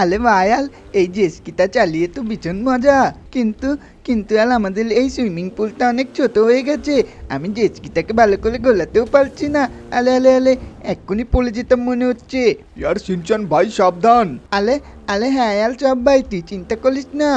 আলে মায়াল এই জেসকিটা চালিয়ে তো ভীষণ মজা। কিন্তু কিন্তু আল আমাদের এই সুইমিং পুলটা অনেক ছোট হয়ে গেছে। আমি জেসকিটাকে ভালো করে গোলাতেও পারছি না। আলে আলে আলে এক্ষুনি পড়ে যেতাম মনে হচ্ছে। ইয়ার সিনচান ভাই সাবধান। আলে আলে হ্যাঁ আল সব ভাই তুই চিন্তা করিস না।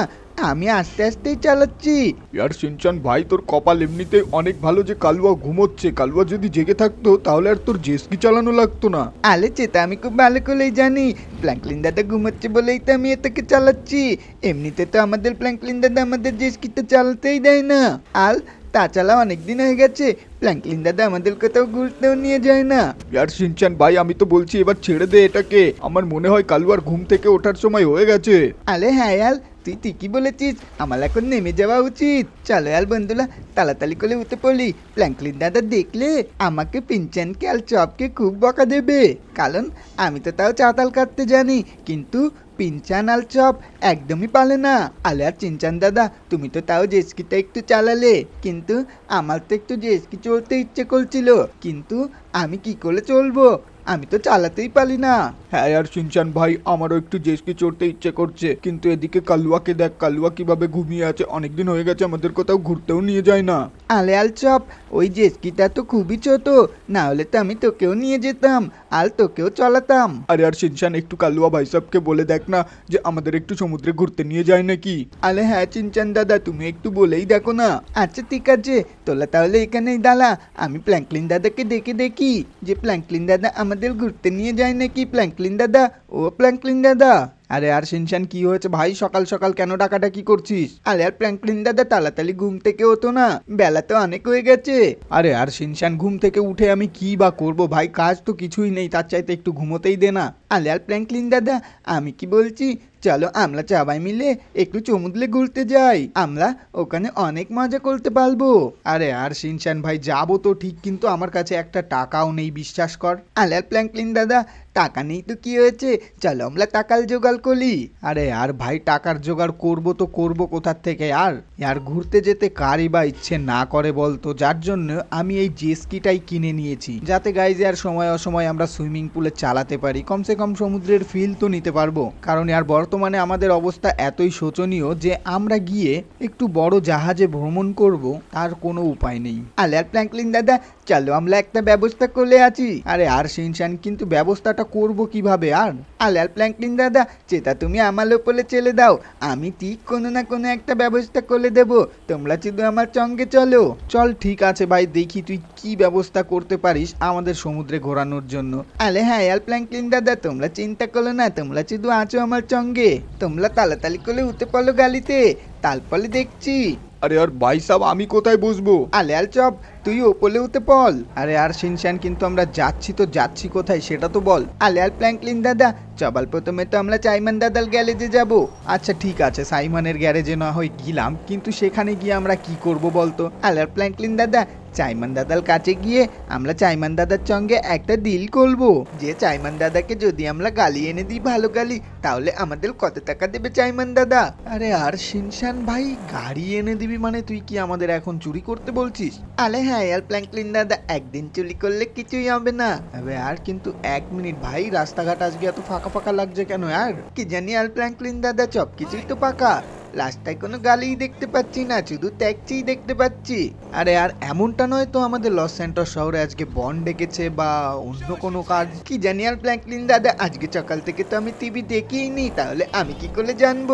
আমি আস্তে আস্তেই চালাচ্ছি। ইয়ার সিনচান ভাই তোর কপাল এমনিতে অনেক ভালো যে কালুয়া ঘুমোচ্ছে। কালুয়া যদি জেগে থাকতো তাহলে আর তোর জেসকি চালানো লাগতো না? আলে চেতা আমি খুব ভালো করেই জানি। প্ল্যাঙ্কলিন দাদা ঘুমাচ্ছে বলেই তো আমি এটাকে চালাচ্ছি। এমনিতে তো আমাদের প্ল্যাঙ্কলিন দাদা আমাদের জেসকিটা চালাতেই দেয় না। আল তাছাড়া অনেক দিন হয়ে গেছে। প্ল্যাঙ্কলিন দাদা আমাদের কোথাও ঘুরতেও নিয়ে যায় না। ইয়ার সিনচান ভাই আমি তো বলছি এবার ছেড়ে দে এটাকে। আমার মনে হয় কালুয়ার ঘুম থেকে ওঠার সময় হয়ে গেছে। আলে হ্যাঁ আল তুই ঠিকই বলেছিস। আমার এখন নেমে যাওয়া উচিত। চলো আল বন্ধুরা, তাড়াতাড়ি করে উঠে পড়ি। প্ল্যাঙ্কলিন দাদা দেখলে আমাকে পিনচানকে আর চপকে খুব বকা দেবে। কারণ আমি তো তাও চাতাল কাটতে জানি, কিন্তু পিনচান আর চপ একদমই পালে না। আলে আর চিনচান দাদা, তুমি তো তাও জেসকিটা একটু চালালে। কিন্তু আমার তো একটু জেসকি চলতে ইচ্ছে করছিল। কিন্তু আমি কি করে চলবো? আমি তো চালাতেই পারি না। হ্যাঁ আর সিনচান ভাই আমারও একটু জেসকি চড়তে ইচ্ছে করছে। কিন্তু এদিকে কালুয়াকে দেখ কালুয়া কীভাবে ঘুমিয়ে আছে। অনেকদিন হয়ে গেছে আমাদের কোথাও ঘুরতেও নিয়ে যায় না। আলে আল চপ ওই জেসকিটা তো খুবই ছোট। না হলে তো আমি তোকেও নিয়ে যেতাম আর তোকেও চলাতাম। আরে আর সিনচান একটু কালুয়া ভাই সাহেবকে বলে দেখ না যে আমাদের একটু সমুদ্রে ঘুরতে নিয়ে যায় নাকি। আলে হ্যাঁ চিনচান দাদা তুমি একটু বলেই দেখো না। আচ্ছা ঠিক আছে তোলা তাহলে এখানেই দাঁড়া। আমি প্ল্যাঙ্কলিন দাদাকে ডেকে দেখি যে প্ল্যাঙ্কলিন দাদা আমাদের ঘুরতে নিয়ে যায় নাকি প্ল্যাঙ্কলিন দাদা? ও প্ল্যাঙ্কলিন দাদা। আরে আর শিনশান কি হয়েছে ভাই? সকাল সকাল কেন ডাকাটা কি করছিস? আরে আর প্ল্যাঙ্কলিন দাদা, তাড়াতাড়ি ঘুম থেকে হতো না। বেলা তো অনেক হয়ে গেছে। আরে আর শিনশান ঘুম থেকে উঠে আমি কি বা করব ভাই? কাজ তো কিছুই নেই, তার চাইতে একটু ঘুমোতেই দে না। আলে আর প্ল্যাঙ্কলিন দাদা, আমি কি বলছি? চলো আমরা সবাই মিলে একটু চমুদলে ঘুরতে যাই। আমরা ওখানে অনেক মজা করতে পারব। আরে আর শিনশান ভাই, যাব তো ঠিক, কিন্তু আমার কাছে একটা টাকাও নেই, বিশ্বাস কর। আলার প্ল্যাঙ্কলিন দাদা টাকা নেই তো কি হয়েছে? চলো আমরা টাকার জোগাড় করি। আরে আর ভাই, টাকার জোগাড় করব তো করব কোথার থেকে আর? আর ঘুরতে যেতে কারই বা ইচ্ছে না করে বলতো। যার জন্য আমি এই জেস্কিটাই কিনে নিয়েছি। যাতে গাইজে আর সময় অসময় আমরা সুইমিং পুলে চালাতে পারি। কমসে কম সমুদ্রের ফিল তো নিতে পারব। কারণ আর বর্তমানে আমাদের অবস্থা এতই শোচনীয় যে আমরা গিয়ে একটু বড় জাহাজে ভ্রমণ করব, তার কোনো উপায় নেই। আলে আর প্ল্যাঙ্কলিন দাদা, চলো আমরা একটা ব্যবস্থা করে আছি। আরে আর সিনশান, কিন্তু ব্যবস্থাটা করব কীভাবে? আর আলে আর প্ল্যাঙ্কলিন দাদা চেতা তুমি আমার ওপরে চলে দাও আমি ঠিক কোনো না কোনো একটা ব্যবস্থা করে দেব। তোমরা শুধু আমার সঙ্গে চলো। চল ঠিক আছে ভাই দেখি তুই কি ব্যবস্থা করতে পারিস আমাদের সমুদ্রে ঘোরানোর জন্য। আলে হ্যাঁ আর প্ল্যাঙ্কলিন দাদা তোমরা চিন্তা করো না তোমরা শুধু আছো আমার সঙ্গে। তোমরা তাড়াতাড়ি করে উঠে পড়ো গালিতে তারপরে দেখছি। আরে আর ভাই সাহেব আমি কোথায় বসবো? আলে আল চপ তুই ওপরে উঠে পল আরে আর সিনশান কিন্তু আমরা যাচ্ছি তো যাচ্ছি কোথায় সেটা তো বল। আলে আর প্ল্যাঙ্কলিন দাদা, চবাল প্রথমে তো আমরা চাইমান দাদার গ্যারেজে যাব। আচ্ছা ঠিক আছে, সাইমানের গ্যারেজে না হয় গেলাম, কিন্তু সেখানে গিয়ে আমরা কি করব বলতো? আলে আর প্ল্যাঙ্কলিন দাদা চাইমান দাদার কাছে গিয়ে আমরা চাইমান দাদার সঙ্গে একটা ডিল করব। যে চাইমান দাদাকে যদি আমরা গালি এনে দিই ভালো গালি, তাহলে আমাদের কত টাকা দেবে চাইমান দাদা? আরে আর সিনশান ভাই, গাড়ি এনে দিবি মানে তুই কি আমাদের এখন চুরি করতে বলছিস? আলে হ্যাঁ আর প্ল্যাঙ্কলিন দাদা একদিন চুরি করলে কিছুই হবে না। আরে আর কিন্তু এক মিনিট, ভাই, রাস্তাঘাট আজকে এত ফাঁকা ফাঁকা লাগছে কেন আর? কি জানি আর প্ল্যাঙ্কলিন দাদা সব কিছুই তো পাকা। রাস্তায় কোনো গালিই দেখতে পাচ্ছি না, শুধু ট্যাক্সিই দেখতে পাচ্ছি। আরে আর এমনটা নয় তো আমাদের লস সেন্টার শহরে আজকে বন ডেকেছে বা অন্য কোনো কাজ। কি জানি আর প্ল্যাঙ্কলিন দাদা আজকে সকাল থেকে তো আমি টিভি দেখিই নি, তাহলে আমি কি করে জানব?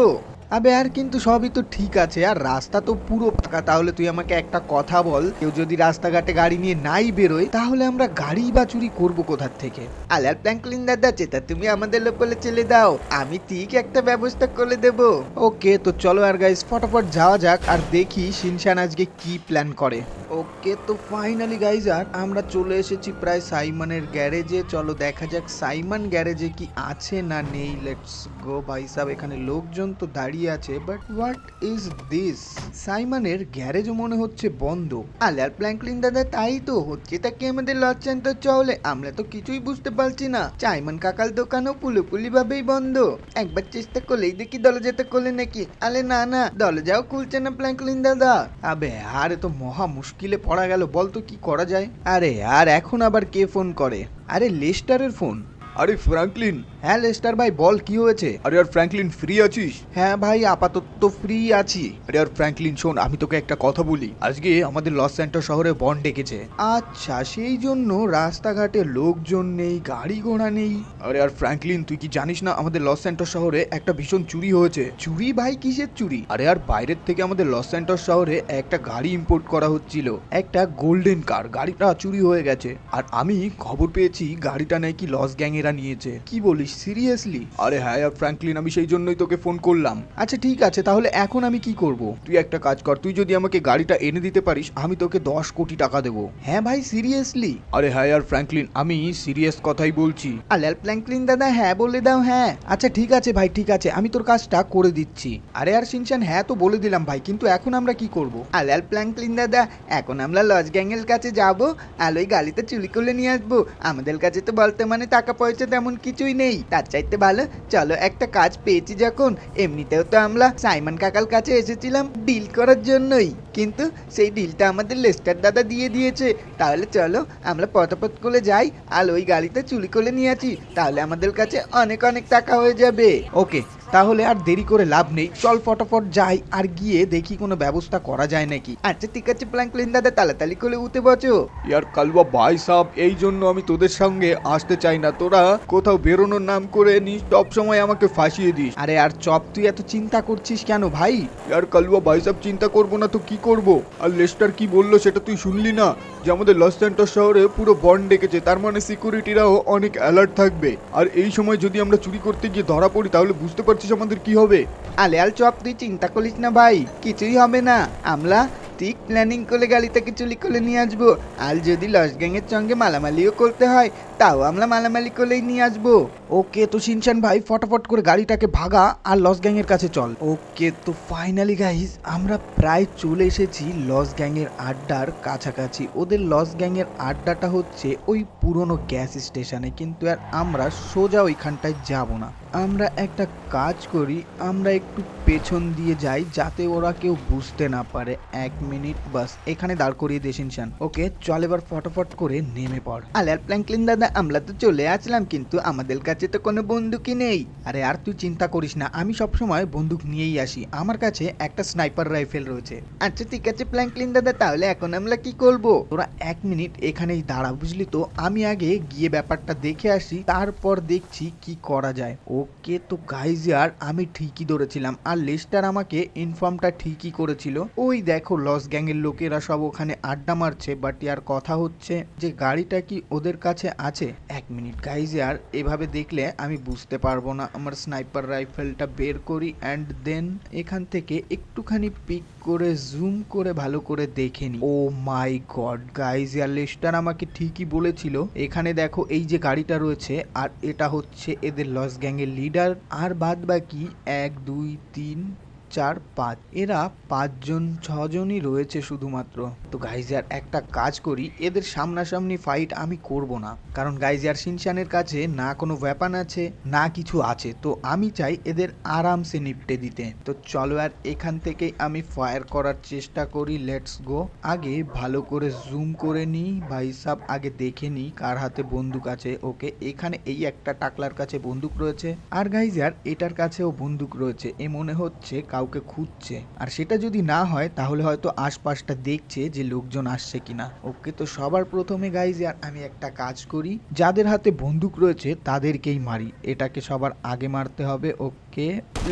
আবে আর কিন্তু সবই তো ঠিক আছে, আর রাস্তা তো পুরো ফাঁকা। তাহলে তুই আমাকে একটা কথা বল, কেউ যদি রাস্তাঘাটে গাড়ি নিয়ে নাই বেরোয়, তাহলে আমরা গাড়ি বা চুরি করব কোথার থেকে? আলার প্ল্যাঙ্কলিন দাদা চেতা তুমি আমাদের লোকলে চলে দাও, আমি ঠিক একটা ব্যবস্থা করে দেব। ওকে, তো চলো আর গাইস ফটাফট যাওয়া যাক, আর দেখি শিনশান আজকে কি প্ল্যান করে। ওকে, তো ফাইনালি গাইজ আর আমরা চলে এসেছি প্রায় সাইমনের গ্যারেজে। চলো দেখা যাক সাইমন গ্যারেজে কি আছে না নেই। লেটস গো ভাই সাহেব, এখানে লোকজন তো দাঁড়িয়ে আছে বাট হোয়াট ইজ দিস সাইমনের গ্যারেজ মনে হচ্ছে বন্ধ। আলার প্ল্যাঙ্কলিন দাদা, তাই তো হচ্ছে, তা কি আমাদের লজ সেন্টার চলে আমরা তো কিছুই বুঝতে পারছি না। সাইমন কাকাল দোকানও পুলিপুলি ভাবেই বন্ধ। একবার চেষ্টা করলেই দেখি দরজাটা করলে নাকি। আলে, না না, দরজাও খুলছে না প্ল্যাঙ্কলিন দাদা। আবে, আরে, তো মহা মুশকিলে পড়া গেল বল তো কি করা যায়? আরে, আর এখন আবার কে ফোন করে? আরে, লেস্টারের ফোন। আরে ফ্র্যাঙ্কলিন হ্যাঁ লেস্টার ভাই বল কি হয়েছে? আরে আর ফ্র্যাঙ্কলিন ফ্রি আছিস? হ্যাঁ ভাই আপাতত তো ফ্রি আছি। আরে আর ফ্র্যাঙ্কলিন শোন আমি তোকে একটা কথা বলি। আজকে আমাদের লস সেন্টার শহরে বন ডেকেছে। আচ্ছা সেই জন্য রাস্তাঘাটে লোকজন নেই গাড়ি ঘোড়া নেই। আরে আর ফ্র্যাঙ্কলিন তুই কি জানিস না আমাদের লস সেন্টার শহরে একটা ভীষণ চুরি হয়েছে? চুরি ভাই কিসের চুরি? আরে আর বাইরের থেকে আমাদের লস সেন্টার শহরে একটা গাড়ি ইম্পোর্ট করা হচ্ছিল। একটা গোল্ডেন কার গাড়িটা চুরি হয়ে গেছে। আর আমি খবর পেয়েছি গাড়িটা নাকি লস গ্যাংয়েরা নিয়েছে। কি বলিস? সিরিয়াসলি আরে হ্যাঁ আর ফ্র্যাঙ্কলিন আমি সেই জন্যই তোকে ফোন করলাম। আচ্ছা ঠিক আছে তাহলে এখন আমি কি করব? তুই একটা কাজ কর তুই যদি আমাকে গাড়িটা এনে দিতে পারিস আমি তোকে দশ কোটি টাকা দেবো। হ্যাঁ ভাই সিরিয়াসলি আরে হ্যাঁ আর ফ্র্যাঙ্কলিন আমি সিরিয়াস কথাই বলছি। আলাল প্ল্যাঙ্কলিন দাদা হ্যাঁ বলে দাও হ্যাঁ। আচ্ছা ঠিক আছে ভাই ঠিক আছে আমি তোর কাজটা করে দিচ্ছি। আরে আর সিনচান হ্যাঁ তো বলে দিলাম ভাই কিন্তু এখন আমরা কি করব? আলাল প্ল্যাঙ্কলিন দাদা এখন আমরা লজ গ্যাংয়ের কাছে যাব আর ওই গাড়িতে চুরি করে নিয়ে আসব। আমাদের কাছে তো বলতে মানে টাকা পয়সা তেমন কিছুই নেই। তার চাইতে ভালো, চলো একটা কাজ পেয়েছি যখন। এমনিতেও তো আমরা সাইমন কাকার কাছে এসেছিলাম ডিল করার জন্যই। কিন্তু সেই ডিলটা আমাদের লেস্টার দাদা দিয়ে দিয়েছে। তাহলে চলো, আমরা পথপথ করে যাই আর ওই গাড়িতে চুরি করে নিয়ে আসি। তাহলে আমাদের কাছে অনেক অনেক টাকা হয়ে যাবে। ওকে। তাহলে আর দেরি করে লাভ নেই। চল ফটাফট যাই আর গিয়ে দেখি কোনো ব্যবস্থা করা যায় নাকি। আচ্ছা ঠিক আছে প্ল্যাঙ্কলিন দাদা তাড়াতাড়ি করে উঠে বসো। ইয়ার কালবা ভাই সাহ এই জন্য আমি তোদের সঙ্গে আসতে চাই না। তোরা কোথাও বেরোনোর নাম করে নি সব সময় আমাকে ফাঁসিয়ে দিস। আরে আর চপ তুই এত চিন্তা করছিস কেন ভাই? ইয়ার কালুয়া ভাই সাহেব চিন্তা করব না তো কি করব? আর লেস্টার কি বলল সেটা তুই শুনলি না? যে আমাদের লস সেন্টার শহরে পুরো বন্ড ডেকেছে তার মানে সিকিউরিটিরাও অনেক অ্যালার্ট থাকবে। আর এই সময় যদি আমরা চুরি করতে গিয়ে ধরা পড়ি তাহলে বুঝতে পারছিস আমাদের? কি হবে? আলে আল চপ, তুই চিন্তা করিস না ভাই, কিছুই হবে না। আমরা ঠিক প্ল্যানিং করে গাড়িটাকে চুরি করে নিয়ে আসব। আর যদি লস গ্যাংয়ের সঙ্গে মালামালিও করতে হয়, তাও আমরা মালামালি করেই নিয়ে আসব। ওকে তো শিনশান ভাই, ফটাফট করে গাড়িটাকে ভাগা আর লস গ্যাংয়ের কাছে চল। ওকে তো ফাইনালি গাইস আমরা প্রায় চলে এসেছি লস গ্যাংয়ের আড্ডার কাছাকাছি। ওদের লস গ্যাংয়ের আড্ডাটা হচ্ছে ওই পুরনো গ্যাস স্টেশনে কিন্তু আর আমরা সোজা ওইখানটায় যাব না। আমরা একটা কাজ করি, আমরা একটু পেছন দিয়ে যাই যাতে ওরা কেউ বুঝতে না পারে। এক মিনিট, বাস, এখানে দাঁড় করিয়ে দিয়ে সিনচান ওকে, চল এবার ফটাফট করে নেমে পড়। আলে প্ল্যাঙ্কলিন দাদা, আমরা তো চলে আসলাম, কিন্তু আমাদের কাছে তো কোনো বন্দুকই নেই। আরে আর তুই চিন্তা করিস না, আমি সবসময় বন্দুক নিয়েই আসি। আমার কাছে একটা স্নাইপার রাইফেল রয়েছে। আচ্ছা ঠিক আছে প্ল্যাঙ্কলিন দাদা, তাহলে এখন আমরা কি করব? তোরা এক মিনিট এখানেই দাঁড়া, বুঝলি তো? আমি আগে গিয়ে ব্যাপারটা দেখে আসি, তারপর দেখছি কি করা যায়। ওকে তো গাইজ আর আমি ঠিকই ধরেছিলাম। আর লেস্টার আমাকে ইনফর্মটা ঠিকই করেছিল। ওই দেখো, লস গ্যাংয়ের লোকেরা সব ওখানে আড্ডা মারছে বাট ইয়ার কথা হচ্ছে যে গাড়িটা কি ওদের কাছে আছে? এক মিনিট গাইজ আর এভাবে দেখলে আমি বুঝতে পারব না। আমার স্নাইপার রাইফেলটা বের করি অ্যান্ড দেন এখান থেকে একটুখানি পিক করে জুম করে, ভালো করে দেখে নি ও মাই গড গাইজ ইয়ার, লেস্টার আমাকে ঠিকই বলেছিল। এখানে দেখো, এই যে গাড়িটা রয়েছে, আর এটা হচ্ছে এদের লস গ্যাংয়ের লিডার আর বাদ বাকি, এক, দুই, তিন 19 চার পাঁচ এরা পাঁচজন, ছজনই রয়েছে শুধুমাত্র। তো গাইজার একটা কাজ করি, এদের সামনাসামনি ফাইট আমি করব না। কারণ গাইজার সিনশানের কাছে না কোনো ওয়েপান আছে, না কিছু আছে। তো আমি চাই এদের আরামসে নিপটে দিতে। তো চলো আর এখান থেকেই আমি ফায়ার করার চেষ্টা করি লেটস গো আগে ভালো করে জুম করে নিই, ভাই সাব, আগে দেখে নিই কার হাতে বন্দুক আছে। ওকে, এখানে এই একটা টাকলার কাছে বন্দুক রয়েছে। আর গাইজার এটার কাছেও বন্দুক রয়েছে। এ মনে হচ্ছে কাউকে খুঁজছে। আর সেটা যদি না হয়, তাহলে হয়তো আশপাশটা দেখছে যে লোকজন আসছে কিনা। ওকে তো সবার প্রথমে গাইজ আমি একটা কাজ করি, যাদের হাতে বন্দুক রয়েছে, তাদেরকেই মারি। এটাকে সবার আগে মারতে হবে, ওকে।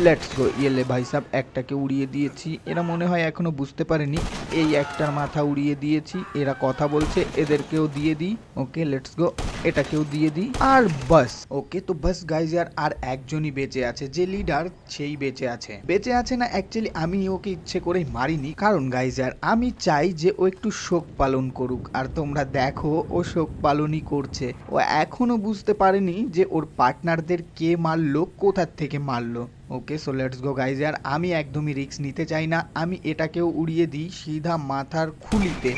লেটস গো ইয়েলে ভাই সাব, একটাকে উড়িয়ে দিয়েছি। এরা মনে হয় এখনও বুঝতে পারেনি, এই একটার মাথা উড়িয়ে দিয়েছি। এরা কথা বলছে, এদেরকেও দিয়ে দিই। ওকে লেটস গো এটাকেও দিয়ে দিই। আর বাস ওকে তো বাস গাইজার আর একজনই বেঁচে আছে, যে লিডার সেই বেঁচে আছে। বেঁচে আছে না অ্যাকচুয়ালি আমি ওকে ইচ্ছে করে মারিনি। কারণ গাইজার আমি চাই যে ও একটু শোক পালন করুক। আর তোমরা দেখো, ও শোক পালনই করছে। ও এখনও বুঝতে পারেনি যে ওর পার্টনারদের কে মারলো, কোথার থেকে মারলো। Okay so let's go guys আর আমি একদমই রিস্ক নিতে চাই না। আমি এটাকেও উড়িয়ে দিই সিধা মাথার খুলিতে।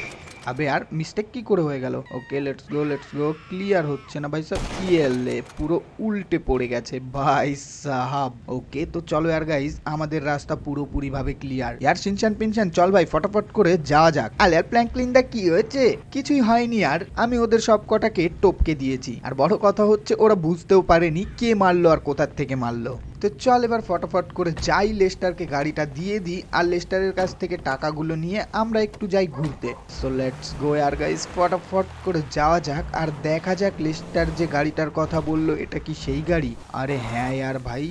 আবে আর মিস্টেক কি করে হয়ে গেল? Okay let's go let's go clear হচ্ছে না ভাই সব ইয়েলে পুরো উল্টে পড়ে গেছে ভাই সাহাব। ওকে, তো চলো আর গাইস আমাদের রাস্তা পুরোপুরি ভাবে ক্লিয়ার ইয়ার সিনচান পিনচান চল ভাই, ফটাফট করে যাওয়া যাক। আলে, আর প্ল্যাঙ্কলিনদা কি হয়েছে? কিছুই হয়নি আর আমি ওদের সব কটাকে টপকে দিয়েছি। আর বড় কথা হচ্ছে, ওরা বুঝতেও পারেনি কে মারলো আর কোথার থেকে মারলো। তো চল এবার ফটাফট করে যাই লেস্টারকে গাড়িটা দিয়ে দিই, আর লেস্টারের কাছ থেকে টাকাগুলো নিয়ে আমরা একটু যাই ঘুরতে। সো লেটস গো আর গাইস ফটাফট করে যাওয়া যাক, আর দেখা যাক লেস্টার যে গাড়িটার কথা বলল, এটা কি সেই গাড়ি? আরে হ্যাঁ আর ভাই,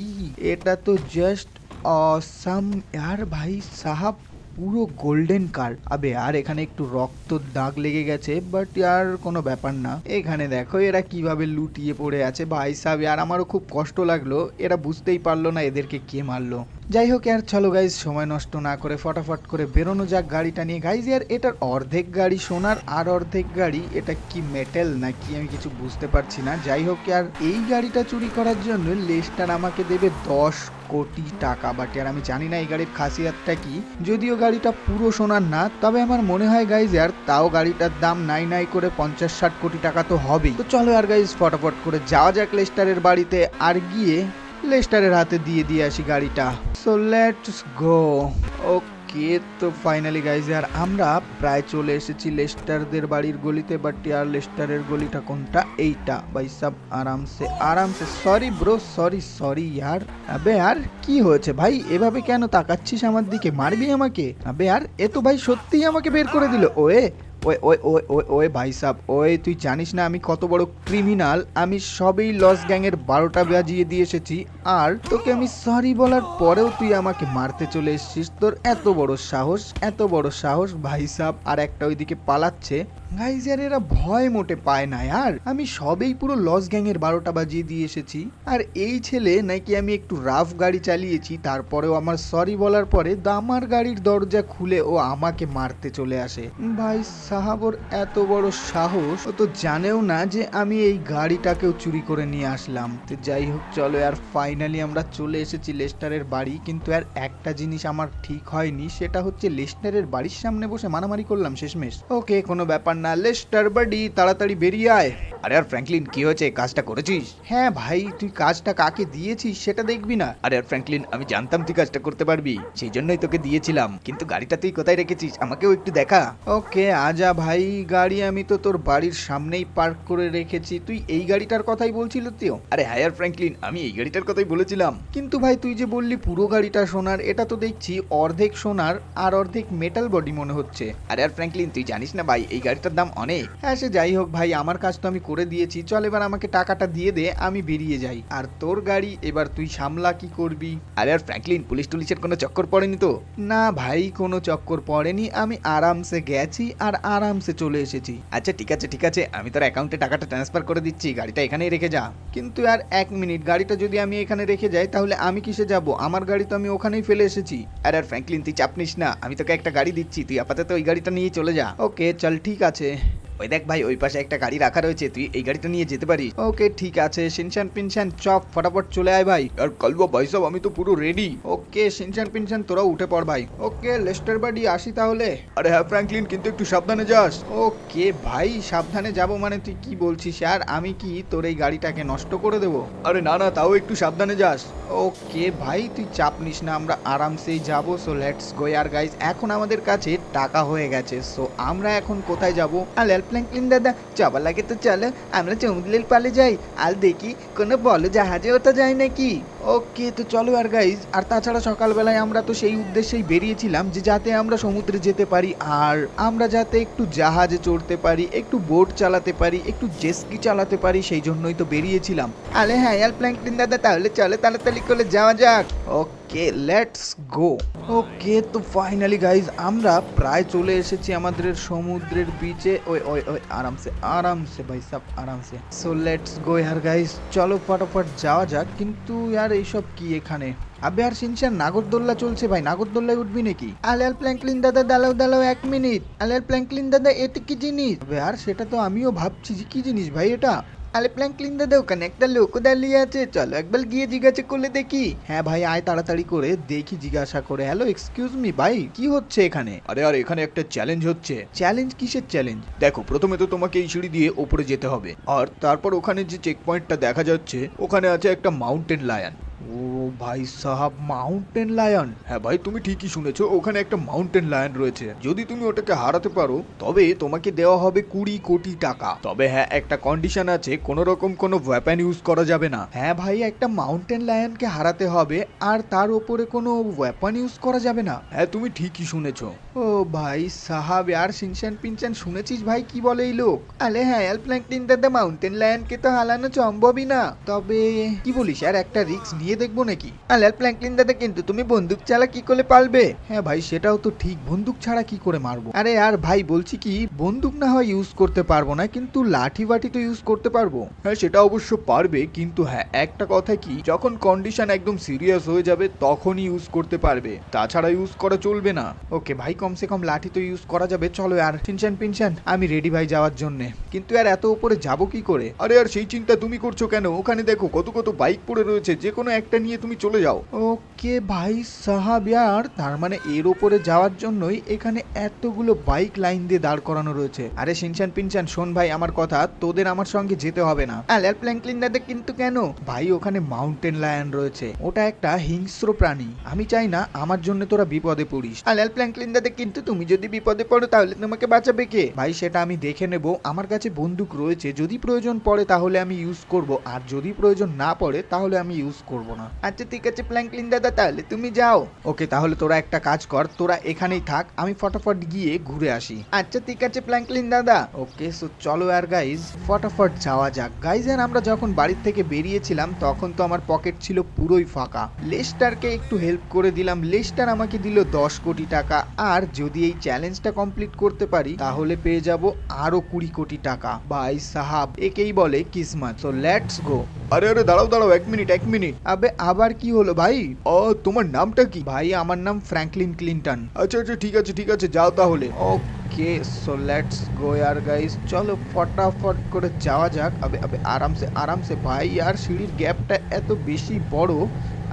এটা তো জাস্ট অসাম আর ভাই, সাহাব পুরো গোল্ডেন কার আবে, আর এখানে একটু রক্ত দাগ লেগে গেছে বাট আর কোনো ব্যাপার না। এখানে দেখো, এরা কীভাবে লুটিয়ে পড়ে আছে। ভাই সাহেব, আর আমারও খুব কষ্ট লাগল। এরা বুঝতেই পারল না এদেরকে কে মারলো। যাই হোক, আর চলো গাইজ সময় নষ্ট না করে ফটাফট করে বেরোনো যাক গাড়িটা নিয়ে। গাইজ ইয়ার এটার অর্ধেক গাড়ি সোনার আর অর্ধেক গাড়ি, এটা কি মেটেল না কি আমি কিছু বুঝতে পারছি না। যাই হোক, আর এই গাড়িটা চুরি করার জন্য লেস্টার আমাকে দেবে দশ কোটি টাকা বাট আর আমি জানি না এই গাড়ির খাসিয়াতটা কি। যদিও গাড়িটা পুরো সোনার না, তবে আমার মনে হয় গাইজ আর তাও গাড়িটার দাম নাই নাই করে পঞ্চাশ ষাট কোটি টাকা তো হবেই। তো চলো আর গাইজ ফটাফট করে যাওয়া যাক লেস্টারের বাড়িতে। আর গিয়ে লেস্টারের হাতে দিয়ে দিয়ে আসি গাড়িটা। সো লেটস গো ওকে তো ফাইনালি গাইজ আর আমরা প্রায় চলে এসেছি লেস্টারদের বাড়ির গলিতে বাট আর লেস্টারের গলিটা কোনটা? এইটা। ভাই সব, আরামসে আরামসে। সরি ব্রো সরি সরি ইয়ার আবে আর কি হয়েছে ভাই? এভাবে কেন তাকাচ্ছিস আমার দিকে? মারবি আমাকে? আবে আর, এ তো ভাই সত্যিই আমাকে বের করে দিল। ওয়ে ওই ওই ওই ওই ওই ভাই সাব, ওই তুই জানিস না আমি কত বড় ক্রিমিনাল আমি সবই লস গ্যাংয়ের বারোটা বাজিয়ে দিয়ে এসেছি। আর তোকে আমি সরি বলার পরেও তুই আমাকে মারতে চলে এসেছিস। তোর এত বড় সাহস, এত বড় সাহস ভাই সাব আর একটা ওইদিকে পালাচ্ছে। গাইজার এরা ভয় মোটে পায় না আর আমি সবেই পুরো লস গ্যাংয়ের বারোটা বাজিয়ে দিয়ে এসেছি। আর এই ছেলে নাকি আমি একটু রাফ গাড়ি চালিয়েছি, তারপরেও আমার সরি বলার পরে আমার গাড়ির দরজা খুলে ও আমাকে মারতে চলে আসে। ভাই সাহাবর এত বড় সাহস, ও তো জানেও না যে আমি এই গাড়িটাকেও চুরি করে নিয়ে আসলাম। তো যাই হোক, চলো আর ফাইনালি আমরা চলে এসেছি লেস্টারের বাড়ি কিন্তু আর একটা জিনিস আমার ঠিক হয়নি সেটা হচ্ছে লেস্টারের বাড়ির সামনে বসে মারামারি করলাম শেষমেশ। ওকে কোনো ব্যাপার না লেস্টার বাড়ি তাড়াতাড়ি বেরিয়ে আয়। আরে আর ফ্র্যাঙ্কলিন কি হয়েছে? কাজটা করেছিস? হ্যাঁ ভাই তুই কাজটা কাকে দিয়েছিস সেটা দেখবি না। আরে আর ফ্র্যাঙ্কলিন আমি জানতাম তুই কাজটা করতে পারবি সেই জন্যই তোকে দিয়েছিলাম। কিন্তু গাড়িটা তুই কোথায় রেখেছিস? আমাকেও একটু দেখা। ওকে আজা ভাই গাড়ি আমি তো তোর বাড়ির সামনেই পার্ক করে রেখেছি। তুই এই গাড়িটার কথাই বলছিল তুই আরে হায়ার ফ্র্যাঙ্কলিন আমি এই গাড়িটার কথাই বলেছিলাম। কিন্তু ভাই, তুই যে বললি পুরো গাড়িটা সোনার, এটা তো দেখছি অর্ধেক সোনার আর অর্ধেক মেটাল বডি মনে হচ্ছে। আরে আর ফ্র্যাঙ্কলিন তুই জানিস না ভাই, এই গাড়িটার দাম অনেক? হ্যাঁ সে যাই হোক ভাই, আমার কাজ তো আমি করে দিয়েছি। চল এবার আমাকে টাকাটা দিয়ে দে, আমি বেরিয়ে যাই। আর তোর গাড়ি এবার তুই সামলা কি করবি? আরে আর ফ্র্যাঙ্কলিন পুলিশ টুলিশের কোনো চক্কর পড়েনি তো? না ভাই, কোনো চক্কর পড়েনি। আমি আরামসে গেছি আর আরামসে চলে এসেছি। আচ্ছা ঠিক আছে ঠিক আছে, আমি তোর অ্যাকাউন্টে টাকাটা ট্রান্সফার করে দিচ্ছি, গাড়িটা এখানেই রেখে যা। কিন্তু আর এক মিনিট গাড়িটা যদি আমি এখানে রেখে যায় তাহলে আমি কিসে যাব? আমার গাড়ি তো আমি ওখানেই ফেলে এসেছি। আর আর ফ্র্যাঙ্কলিন, তুই চাপ নিস না। আমি তোকে একটা গাড়ি দিচ্ছি, তুই আপাতত ওই গাড়িটা নিয়ে চলে যা। ওকে, চল, ঠিক আছে। ওই দেখ ভাই, ওই পাশে একটা গাড়ি রাখা রয়েছে, তুই এই গাড়িটা নিয়ে যেতে পারিস। ওকে, ঠিক আছে, সিনশান পিনশান, চপ, ফটাফট চলে আয় ভাই। আর কালবা ভাই সব, আমি তো পুরো রেডি ওকে, সিনশান পিনশান তোরা উঠে পড় ভাই। ওকে, লেস্টার বাড়ি আসি তাহলে। আরে হ্যাঁ ফ্র্যাঙ্কলিন, কিন্তু একটু সাবধানে যাস। ওকে ভাই, সাবধানে যাব মানে তুই কি বলছিস, আর আমি কি তোর এই গাড়িটাকে নষ্ট করে দেবো? আরে না না, তাও একটু সাবধানে যাস। ওকে ভাই, তুই চাপ নিস না, আমরা আরামসেই যাব সো লেটস গো আর গাইজ এখন আমাদের কাছে টাকা হয়ে গেছে সো আমরা এখন কোথায় যাব? আর ফ্র্যাঙ্কলিন দাদা চবা লাগে তো চলো আমরা চৌমুদলিল পালে যাই আর দেখি কোনো বল জাহাজে ওটা যায় নাকি ওকে, তো চলো আর গাইজ আর তাছাড়া সকালবেলায় আমরা তো সেই উদ্দেশ্যেই বেরিয়েছিলাম যে যাতে আমরা সমুদ্রে যেতে পারি, আর আমরা যাতে একটু জাহাজে চড়তে পারি, একটু বোট চালাতে পারি, একটু জেস্কি চালাতে পারি, সেই জন্যই তো বেরিয়েছিলাম। আরে হ্যাঁ আর ফ্র্যাঙ্কলিন দাদা, তাহলে চলো তাড়াতাড়ি করে যাওয়া যাক। ওকে লেটস গো ওকে, তো ফাইনালি গাইজ আমরা প্রায় চলে এসেছি আমাদের সমুদ্রের বিচে ওই ওই ওই, আরামসে আরামসে ভাই সব, আরামসে। সো লেটস গো ইয়ার গাইজ চলো ফটাফট যাওয়া যাক। কিন্তু ইয়ার এইসব কি এখানে? আবে আর সিনচান নাগরদোল্লা চলছে ভাই নাগরদোল্লায় উঠবি নাকি? আলাল প্ল্যাঙ্কলিন দাদা দালাও দালাও এক মিনিট। আলাল প্ল্যাঙ্কলিন দাদা এতে কি জিনিস? আবে আর সেটা তো আমিও ভাবছি যে কি জিনিস ভাই এটা? আরে প্ল্যাঙ্কলিন দাদা ওখানে একটা লোকও দাঁড়িয়ে আছে। চলো একবার গিয়ে জিজ্ঞাসা করলে দেখি। হ্যাঁ ভাই আয় তাড়াতাড়ি করে দেখি জিজ্ঞাসা করে। হ্যালো এক্সকিউজ মি ভাই কি হচ্ছে এখানে? আরে আর এখানে একটা চ্যালেঞ্জ হচ্ছে। চ্যালেঞ্জ কিসের চ্যালেঞ্জ দেখো প্রথমে তো তোমাকে এই সিঁড়ি দিয়ে ওপরে যেতে হবে। আর তারপর ওখানে যে চেক পয়েন্টটা দেখা যাচ্ছে ওখানে আছে একটা মাউন্টেন লায়ন ও ভাই সাহাব মাউন্টেন লায়ন হ্যাঁ ভাই, তুমি ঠিকই শুনেছো, ওখানে একটা মাউন্টেন লায়ন রয়েছে। যদি তুমি ওটাকে হারাতে পারো, তবে তোমাকে দেওয়া হবে কুড়ি কোটি টাকা। তবে হ্যাঁ একটা কন্ডিশন আছে, কোনো রকম কোনো ওয়েপন ইউজ করা যাবে না। হ্যাঁ ভাই, একটা মাউন্টেন লায়নকে হারাতে হবে, আর তার উপরে কোনো ওয়েপন ইউজ করা যাবে না। হ্যাঁ তুমি ঠিকই শুনেছো। ও ভাই সাহাব, আর সিনচান পিনচান শুনেছিস ভাই? কি বলে এই লোক? আরে হ্যাঁ আল প্ল্যাঙ্কলিন দাদা মাউন্টেন লায়নকে তো হারানো সম্ভবই না। তবে কি বলিস, আর একটা রিস্ক নিয়ে দেখব নাকি? আরে আল প্ল্যাঙ্কলিন দাদা, কিন্তু তুমি বন্দুক চালা কি করে পারবে হ্যাঁ ভাই, সেটাও তো ঠিক। বন্দুক ছাড়া কি করে মারবো? আরে আর ভাই, বলছি কি, বন্দুক না হয় ইউজ করতে পারব না, কিন্তু লাঠি বাটি তো ইউজ করতে পারব। হ্যাঁ সেটা অবশ্য পারবে, কিন্তু হ্যাঁ একটা কথা কি, যখন কন্ডিশন একদম সিরিয়াস হয়ে যাবে, তখনই ইউজ করতে পারবে। তাছাড়া ইউজ করা চলবে না। ওকে ভাই, কমসে কম লাঠি তো ইউজ করা যাবে। চলো আর, টিনশন, পিনশন, আমি রেডি ভাই যাওয়ার জন্য। কিন্তু আর এত উপরে যাব কি করে? আরে আর সেই চিন্তা তুমি করছ কেন? ওখানে দেখো, কত কত বাইক পড়ে রয়েছে যে কোনো একটা নিয়ে তুমি চলে যাও। ওকে ভাই সাহাব ইয়ার, তার মানে এর উপরে যাওয়ার জন্যই এখানে এতগুলো বাইক লাইন দিয়ে দাঁড় করানো রয়েছে। আরে সিনচান পিনচান, শোন ভাই আমার কথা, তোদের আমার সঙ্গে যেতে হবে না। আল প্ল্যাঙ্কলিন দাদা কিন্তু কেন? ভাই, ওখানে মাউন্টেন লায়ন রয়েছে। ওটা একটা হিংস্র প্রাণী। আমি চাই না আমার জন্য তোরা বিপদে পড়িস। আল প্ল্যাঙ্কলিন দাদা কিন্তু তুমি যদি বিপদে পড়ো তাহলে তোমাকে বাঁচাবে কে? ভাই, সেটা আমি দেখে নেব। আমার কাছে বন্দুক রয়েছে। যদি প্রয়োজন পড়ে তাহলে আমি ইউজ করব। আর যদি প্রয়োজন না পড়ে তাহলে আমি ইউজ করব না। আচ্ছা ঠিক আছে প্ল্যাঙ্কলিন দাদা তাহলে তুমি যাও। ওকে তাহলে তোরা একটা কাজ কর তোরা এখানেই থাক আমি ফটাফট গিয়ে ঘুরে আসি। আচ্ছা ঠিক আছে প্ল্যাঙ্কলিন দাদা। ওকে সো চলো আর গাইজ ফটাফট যাওয়া যাক। গাইজ আর আমরা যখন বাড়ির থেকে বেরিয়েছিলাম তখন তো আমার পকেট ছিল পুরোই ফাঁকা। লেস্টারকে একটু হেল্প করে দিলাম। লেস্টার আমাকে দিল দশ কোটি টাকা। আর যদি এই চ্যালেঞ্জটা কমপ্লিট করতে পারি তাহলে পেয়ে যাব আরও কুড়ি কোটি টাকা। ভাই সাহাব একেই বলে কিসমত। সো লেটস গো আরে আরে দাঁড়াও দাঁড়াও এক মিনিট এক মিনিট আবে আবার কি হলো ভাই? ও, তোমার নামটা কি? ভাই, আমার নাম ফ্র্যাঙ্কলিন ক্লিন্টন। আচ্ছা আচ্ছা ঠিক আছে ঠিক আছে, যাও তাহলে। ওকে সো লেটস গো আর গাইস চলো, ফটাফট করে যাওয়া যাক। আবে আবে, আরামসে আরামসে। ভাই, আর সিঁড়ির গ্যাপটা এত বেশি বড়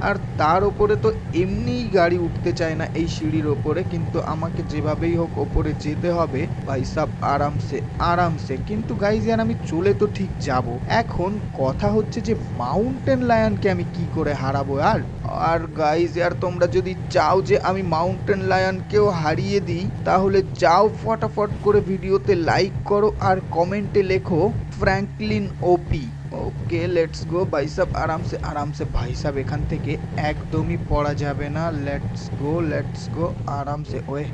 আর তার ওপরে তো এমনিই গাড়ি উঠতে চায় না এই সিঁড়ির ওপরে, কিন্তু আমাকে যেভাবেই হোক ওপরে যেতে হবে, ভাই সাব, আরামসে আরামসে। কিন্তু গাইজ আর আমি চলে তো ঠিক যাব। এখন কথা হচ্ছে যে মাউন্টেন লায়নকে আমি কি করে হারাবো আর? আর গাইজ আর তোমরা যদি চাও যে আমি মাউন্টেন লায়নকেও হারিয়ে দিই, তাহলে যাও ফটাফট করে ভিডিওতে লাইক করো আর কমেন্টে লেখো ফ্র্যাঙ্কলিন ওপি ওকে লেটস গো ভাই সাব আরামসে আরামসে ভাই সাব এখান থেকে একদমই পড়া যাবে না লেটস গো লেটস গো আরামসে ওয়ে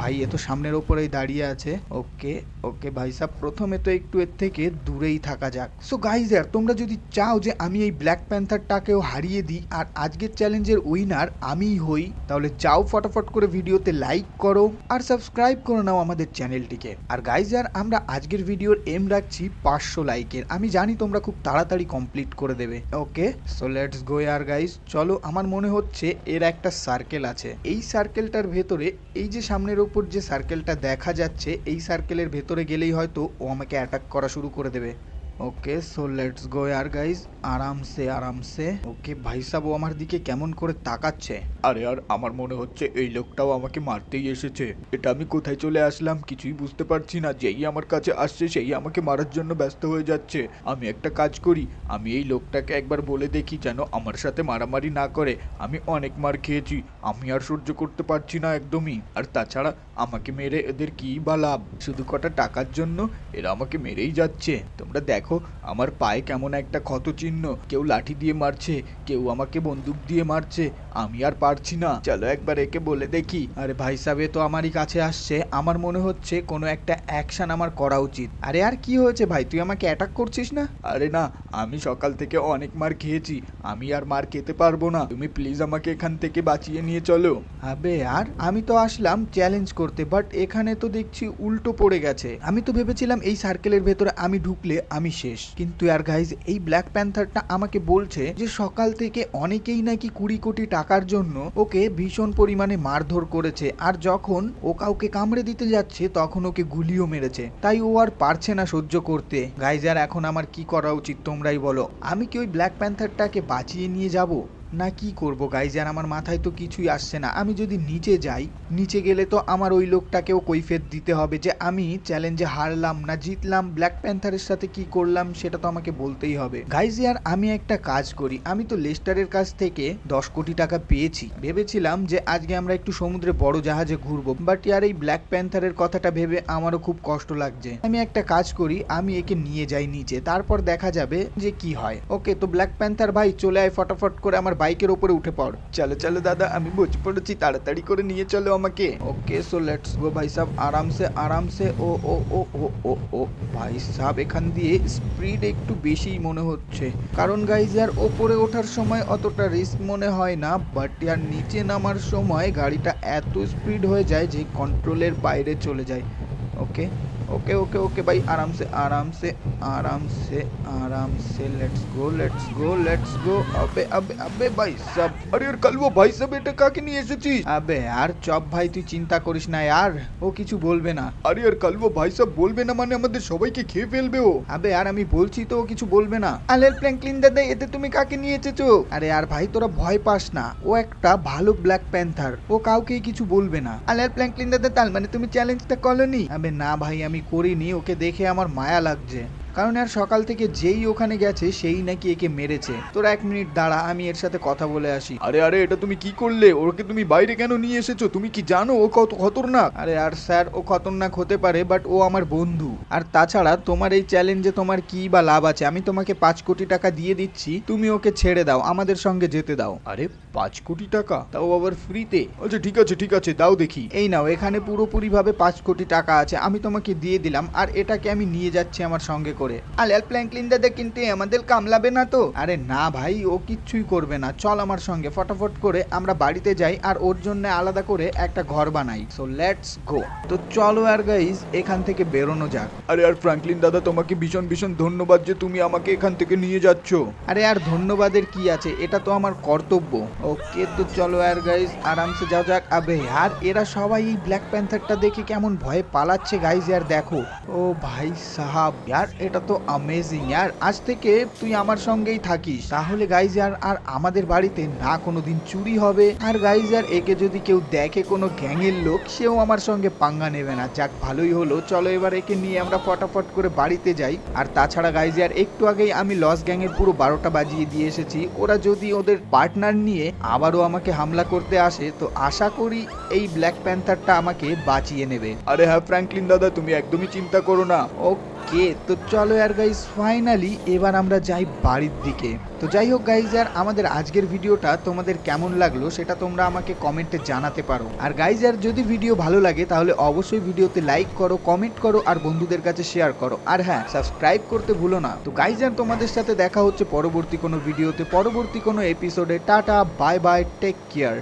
ভাই, এ তো সামনের ওপরেই দাঁড়িয়ে আছে। ওকে ওকে ভাই সাব, প্রথমে তো একটু এর থেকে দূরেই থাকা যাক। সো গাইজ আর তোমরা যদি চাও যে আমি এই ব্ল্যাক প্যান্থারটাকেও হারিয়ে দিই, আর আজকের চ্যালেঞ্জের উইনার আমিই হই, তাহলে যাও ফটাফট করে ভিডিওতে লাইক করো, আর সাবস্ক্রাইব করে নাও আমাদের চ্যানেলটিকে। আর গাইজ আর আমরা আজকের ভিডিওর এম রাখছি পাঁচশো লাইকের আমি জানি তোমরা খুব তাড়াতাড়ি কমপ্লিট করে দেবে। ওকে সো লেটস গো আর গাইজ চলো, আমার মনে হচ্ছে এর একটা সার্কেল আছে। এই সার্কেলটার ভেতরে এই যে সামনের ওপর যে সার্কেলটা দেখা যাচ্ছে, এই সার্কেলের ভেতরে গেলেই হয়তো ও আমাকে অ্যাটাক করা শুরু করে দেবে। ওকে সো লেটস গো আর গাইজ আরামসে আরামসে ওকে ভাই সাব ও আমার দিকে কেমন করে তাকাচ্ছে আরে আর আমার মনে হচ্ছে এই লোকটাও আমাকে মারতেই এসেছে এটা আমি কোথায় চলে আসলাম কিছুই বুঝতে পারছি না যেই আমার কাছে আসছে সেই আমাকে মারার জন্য ব্যস্ত হয়ে যাচ্ছে আমি একটা কাজ করি আমি এই লোকটাকে একবার বলে দেখি যেন আমার সাথে মারামারি না করে আমি অনেক মার খেয়েছি আমি আর সহ্য করতে পারছি না একদমই আর তাছাড়া আমাকে মেরে এদের কি বা লাভ শুধু কটা টাকার জন্য এরা আমাকে মেরেই যাচ্ছে তোমরা দেখো আমার পায়ে কেমন একটা ক্ষত চিহ্ন কেউ লাঠি দিয়ে মারছে, কেউ আমাকে বন্দুক দিয়ে মারছে। আমি আর পারছি না। চলো একবার একে বলে দেখি। আরে ভাই সাহেব তো আমারই কাছে আসছে। আমার মনে হচ্ছে কোনো একটা অ্যাকশন আমার করা উচিত। আরে আর কি হয়েছে ভাই? তুই আমাকে অ্যাটাক করছিস না? আরে না, আমি সকাল থেকে অনেক মার খেয়েছি। আমি আর মার খেতে পারব না। তুমি প্লিজ আমাকে এখান থেকে বাঁচিয়ে নিয়ে চলো। আবে আর, আমি তো আসলাম চ্যালেঞ্জ করতে বাট এখানে তো দেখছি উল্টো পড়ে গেছে। আমি তো ভেবেছিলাম এই সার্কেলের ভেতরে আমি ঢুকলে আমি শেষ। কিন্তু আর গাইজ এই ব্ল্যাক প্যান্থারটা আমাকে বলছে যে সকাল থেকে অনেকেই নাকি কুড়ি কোটি টাকা টাকার জন্য ওকে ভীষণ পরিমাণে মারধর করেছে আর যখন ও কাউকে কামড়ে দিতে যাচ্ছে, তখন ওকে গুলিও মেরেছে। তাই ও আর পারছে না সহ্য করতে। গাইজার এখন আমার কি করা উচিত তোমরাই বলো। আমি কি ওই ব্ল্যাক প্যান্থারটাকে বাঁচিয়ে নিয়ে যাব? না কি করব গাইজার আমার মাথায় তো কিছুই আসছে না। আমি যদি নিচে যাই, নিচে গেলে তো আমার ওই লোকটাকেও কৈফেত দিতে হবে যে আমি চ্যালেঞ্জে হারলাম না, জিতলাম। ব্ল্যাক প্যান্থারের সাথে কি করলাম সেটা তো আমাকে বলতেই হবে। গাইজিয়ার আমি একটা কাজ করি। আমি তো লেস্টারের কাছ থেকে দশ কোটি টাকা পেয়েছি। ভেবেছিলাম যে আজকে আমরা একটু সমুদ্রে বড় জাহাজে ঘুরবো। বাট ইয়ার এই ব্ল্যাক প্যান্থারের কথাটা ভেবে আমারও খুব কষ্ট লাগছে। আমি একটা কাজ করি, আমি একে নিয়ে যাই নিচে। তারপর দেখা যাবে যে কি হয়। ওকে তো ব্ল্যাক প্যান্থার ভাই, চলে আয় ফটাফট করে আমার বাইকের ওপরে উঠে পড়। চলো চলো, দাদা, আমি বসে পড়েছি, তাড়াতাড়ি করে নিয়ে চলো আমাকে। ওকে সো লেটস গো ভাই সাহেব আরামসে আরামসে, ও ও ও ও ও ও, ভাই সাহেব এখান দিয়ে স্পিড একটু বেশিই মনে হচ্ছে। কারণ গাইজ আর ওপরে ওঠার সময় অতটা রিস্ক মনে হয় না বাট ইয়ার নিচে নামার সময় গাড়িটা এত স্পিড হয়ে যায় যে কন্ট্রোলের বাইরে চলে যায়। ওকে? ওকে ওকে ওকে ভাই আরাম সে আরাম সে আরাম সে আরাম সে let's go let's go let's go अबे अबे अबे भाई साहब আরে আর কালুয়া ভাই সাহেব এটা কাকে নিয়ে এসেছিস আবে আর চপ ভাই তুই চিন্তা করিস না यार ও কিছু বলবে না আরে আর কালুয়া ভাই সাহেব বলবে না মানে আমাদের সবাইকে খেয়ে ফেলবে ও আবে আর আমি বলছি তো ও কিছু বলবে না আলের ফ্র্যাঙ্কলিন দাদা এতে তুমি কাকে নিয়ে এসেছো আরে আর ভাই তোরা ভয় পাস না ও একটা ভালো ব্ল্যাক প্যান্থার ও কাউকেই কিছু বলবে না আলের ফ্র্যাঙ্কলিন দাদা তার মানে তুমি চ্যালেঞ্জটা করনি আবে না ভাই আমি করিনি ওকে দেখে আমার মায়া লাগছে। কারণ আর সকাল থেকে যেই ওখানে গেছে সেই নাকি একে মেরেছে। তোরা এক মিনিট দাঁড়া আমি এর সাথে কথা বলে আসি। আরে আরে এটা তুমি কি করলে? ওকে তুমি বাইরে কেন নিয়ে এসেছ? তুমি কি জানো ও কত খতরনাক? আরে আর স্যার ও খতরনাক হতে পারে বাট ও আমার বন্ধু। আর তাছাড়া তোমার এই চ্যালেঞ্জে তোমার কি বা লাভ আছে? আমি তোমাকে পাঁচ কোটি টাকা দিয়ে দিচ্ছি তুমি ওকে ছেড়ে দাও আমাদের সঙ্গে যেতে দাও। আরে পাঁচ কোটি টাকা? তাও আবার ফ্রিতে আচ্ছা ঠিক আছে ঠিক আছে দাও দেখি। এই নাও এখানে পুরোপুরিভাবে পাঁচ কোটি টাকা আছে আমি তোমাকে দিয়ে দিলাম আর এটাকে আমি নিয়ে যাচ্ছি আমার সঙ্গে করে। আলের ফ্র্যাঙ্কলিন দাদা কিন্তু আমাদের কামলাবে না তো। আরে না ভাই ও কিচ্ছুই করবে না। চল আমার সঙ্গে ফটাফট করে আমরা বাড়িতে যাই আর ওর জন্য আলাদা করে একটা ঘর বানাই। সো লেটস গো তো চলো আর গাইজ এখান থেকে বেরোনো যাক। আরে আর ফ্র্যাঙ্কলিন দাদা তোমাকে ভীষণ ভীষণ ধন্যবাদ যে তুমি আমাকে এখান থেকে নিয়ে যাচ্ছ। আরে আর ধন্যবাদের কি আছে? এটা তো আমার কর্তব্য। ওকে তো চলো আর গাইজ আরামসে যাও যাক। আবে আর এরা সবাই এই ব্ল্যাক প্যান্থারটা দেখে কেমন ভয়ে পালাচ্ছে গাইজ আর দেখো। ও ভাই সাহাব এটা তো আমেজিং আর আজ থেকে তুই আমার সঙ্গেই থাকিস। তাহলে গাইজ আর আর আমাদের বাড়িতে না কোনোদিন চুরি হবে। আর গাইজ আর একে যদি কেউ দেখে কোনো গ্যাংয়ের লোক সেও আমার সঙ্গে পাঙ্গা নেবে না। যাক ভালোই হলো। চলো এবার একে নিয়ে আমরা ফটাফট করে বাড়িতে যাই। আর তাছাড়া গাইজ আর একটু আগেই আমি লস গ্যাংয়ের পুরো বারোটা বাজিয়ে দিয়ে এসেছি। ওরা যদি ওদের পার্টনার নিয়ে আবারও আমাকে হামলা করতে আসে তো আশা করি এই ব্ল্যাক প্যান্থারটা আমাকে বাঁচিয়ে নেবে। আরে হ্যাঁ ফ্র্যাঙ্কলিন দাদা তুমি একদমই চিন্তা করো না। ওকে, তো চলো আর গাইজ ফাইনালি এবার আমরা যাই বাড়ির দিকে। তো যাই হোক গাইজ আর আমাদের আজকের ভিডিওটা তোমাদের কেমন লাগল সেটা তোমরা আমাকে কমেন্টে জানাতে পারো। আর গাইজ আর যদি ভিডিও ভালো লাগে, তাহলে অবশ্যই ভিডিওতে লাইক করো কমেন্ট করো, আর বন্ধুদের কাছে শেয়ার করো। আর হ্যাঁ সাবস্ক্রাইব করতে ভুলো না। তো গাইজ আর তোমাদের সাথে দেখা হচ্ছে পরবর্তী কোনো ভিডিওতে পরবর্তী কোনো এপিসোডে tata bye bye take care